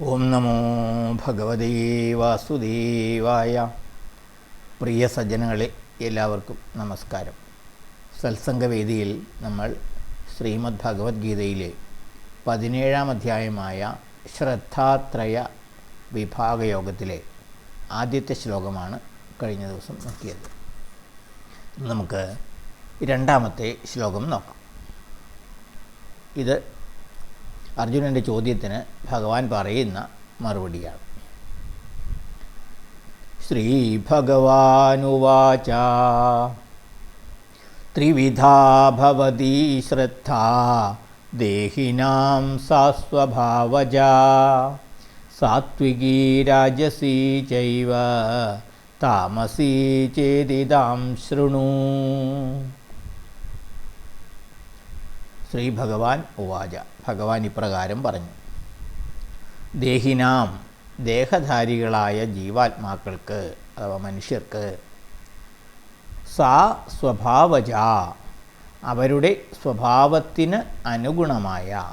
ഓം നമോ ഭഗവതേ വാസുദേവായ. പ്രിയ സജ്ജനങ്ങളെ എല്ലാവർക്കും നമസ്കാരം. സത്സംഗവേദിയിൽ നമ്മൾ ശ്രീമദ് ഭഗവത്ഗീതയിലെ പതിനേഴാം അധ്യായമായ ശ്രദ്ധാത്രയ വിഭാഗയോഗത്തിലെ ആദ്യത്തെ ശ്ലോകമാണ് കഴിഞ്ഞ ദിവസം നോക്കിയത്. നമുക്ക് രണ്ടാമത്തെ ശ്ലോകം നോക്കാം. ഇത് അർജുനന്റെ ചോദ്യത്തിന് ഭഗവാൻ പറയുന്ന മറുപടിയാണ്. ശ്രീഭഗവാനുവാച ത്രിവിധാ ഭവതി ശ്രദ്ധ ദേഹിനാം സാസ്വഭാവജ സാത്വികീ രാജസീ ചൈവ താമസീ ചേതിതാം ശൃണു. ശ്രീ ഭഗവാൻ ഉവാച. ഭഗവാൻ ഇപ്രകാരം പറഞ്ഞു. ദേഹിനാം ദേഹധാരികളായ ജീവാത്മാക്കൾക്ക് അഥവാ മനുഷ്യർക്ക് സാ സ്വഭാവജ അവരുടെ സ്വഭാവത്തിന് അനുഗുണമായ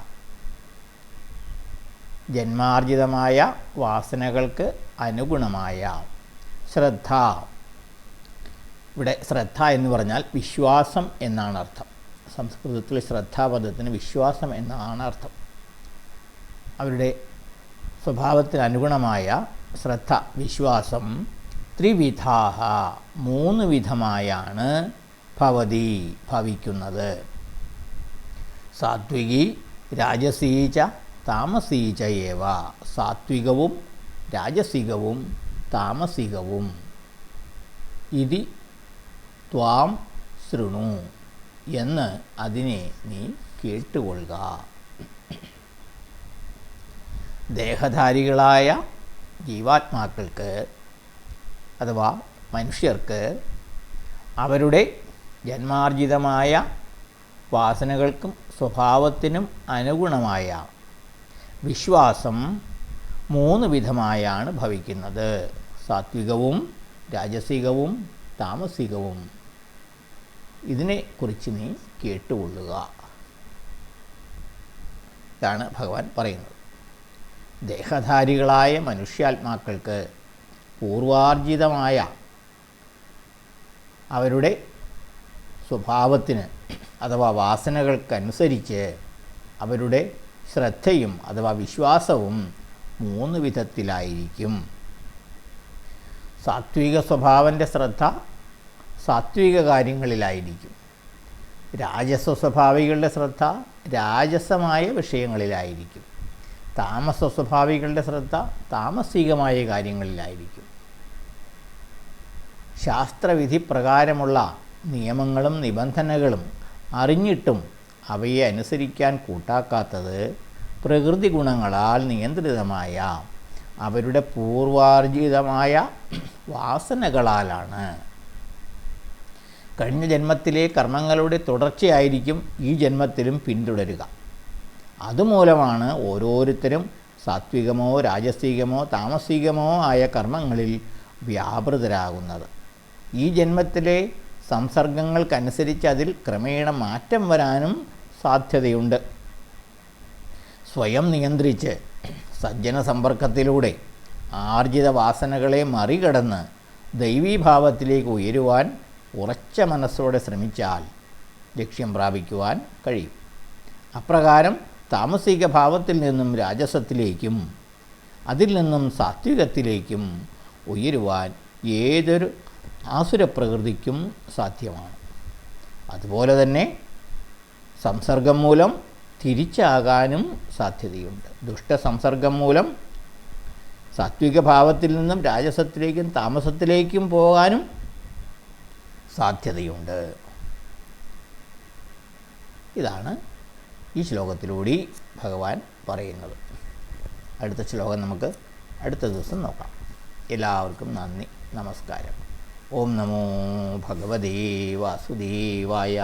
ജന്മാർജിതമായ വാസനകൾക്ക് അനുഗുണമായ ശ്രദ്ധ. ഇവിടെ ശ്രദ്ധ എന്ന് പറഞ്ഞാൽ വിശ്വാസം എന്നാണ് അർത്ഥം. സംസ്കൃതത്തിൽ ശ്രദ്ധാപദത്തിന് വിശ്വാസം എന്നാണ് അർത്ഥം. അവരുടെ സ്വഭാവത്തിന് അനുഗുണമായ ശ്രദ്ധ വിശ്വാസം ത്രിവിധാഹ മൂന്ന് വിധമായാണ് ഭവതി ഭവിക്കുന്നത്. സാത്വികി രാജസീച താമസീച ഏവ. സാത്വികവും രാജസികവും താമസികവും. ഇതി ത്വാം ശൃണു. എന്ന് അതിനെ നീ കേട്ടുകൊള്ളുക. ദേഹധാരികളായ ജീവാത്മാക്കൾക്ക് അഥവാ മനുഷ്യർക്ക് അവരുടെ ജന്മാർജിതമായ വാസനകൾക്കും സ്വഭാവത്തിനും അനുഗുണമായ വിശ്വാസം മൂന്ന് വിധമായാണ് ഭവിക്കുന്നത്. സാത്വികവും രാജസികവും താമസികവും. ഇതിനെക്കുറിച്ച് നീ കേട്ടുകൊള്ളുക. ഇതാണ് ഭഗവാൻ പറയുന്നത്. ദേഹധാരികളായ മനുഷ്യാത്മാക്കൾക്ക് പൂർവാർജിതമായ അവരുടെ സ്വഭാവത്തിന് അഥവാ വാസനകൾക്കനുസരിച്ച് അവരുടെ ശ്രദ്ധയും അഥവാ വിശ്വാസവും മൂന്ന് വിധത്തിലായിരിക്കും. സാത്വിക സ്വഭാവന്റെ ശ്രദ്ധ സാത്വിക കാര്യങ്ങളിലായിരിക്കും. രാജസ സ്വഭാവികളുടെ ശ്രദ്ധ രാജസമായ വിഷയങ്ങളിലായിരിക്കും. താമസ സ്വഭാവികളുടെ ശ്രദ്ധ താമസികമായ കാര്യങ്ങളിലായിരിക്കും. ശാസ്ത്രവിധി പ്രകാരമുള്ള നിയമങ്ങളും നിബന്ധനകളും അറിഞ്ഞിട്ടും അവയെ അനുസരിക്കാൻ കൂട്ടാക്കാത്തത് പ്രകൃതി ഗുണങ്ങളാൽ നിയന്ത്രിതമായ അവരുടെ പൂർവാർജിതമായ വാസനകളാലാണ്. കഴിഞ്ഞ ജന്മത്തിലെ കർമ്മങ്ങളുടെ തുടർച്ചയായിരിക്കും ഈ ജന്മത്തിലും പിന്തുടരുക. അതുമൂലമാണ് ഓരോരുത്തരും സാത്വികമോ രാജസികമോ താമസികമോ ആയ കർമ്മങ്ങളിൽ വ്യാപൃതരാകുന്നത്. ഈ ജന്മത്തിലെ സംസർഗങ്ങൾക്കനുസരിച്ച് അതിൽ ക്രമേണ മാറ്റം വരാനും സാധ്യതയുണ്ട്. സ്വയം നിയന്ത്രിച്ച് സജ്ജന സമ്പർക്കത്തിലൂടെ ആർജിത വാസനകളെ മറികടന്ന് ദൈവീഭാവത്തിലേക്ക് ഉയരുവാൻ ഉറച്ച മനസ്സോടെ ശ്രമിച്ചാൽ ലക്ഷ്യം പ്രാപിക്കുവാൻ കഴിയും. അപ്രകാരം താമസിക ഭാവത്തിൽ നിന്നും രാജസത്തിലേക്കും അതിൽ നിന്നും സാത്വികത്തിലേക്കും ഉയരുവാൻ ഏതൊരു ആസുരപ്രകൃതിക്കും സാധ്യമാണ്. അതുപോലെ തന്നെ സംസർഗം മൂലം തിരിച്ചാകാനും സാധ്യതയുണ്ട്. ദുഷ്ടസംസർഗം മൂലം സാത്വിക ഭാവത്തിൽ നിന്നും രാജസത്തിലേക്കും താമസത്തിലേക്കും പോകാനും സാധ്യതയുണ്ട്. ഇതാണ് ഈ ശ്ലോകത്തിലൂടെ ഭഗവാൻ പറയുന്നത്. അടുത്ത ശ്ലോകം നമുക്ക് അടുത്ത ദിവസം നോക്കാം. എല്ലാവർക്കും നന്ദി നമസ്കാരം. ഓം നമോ ഭഗവതേ വാസുദേവായ.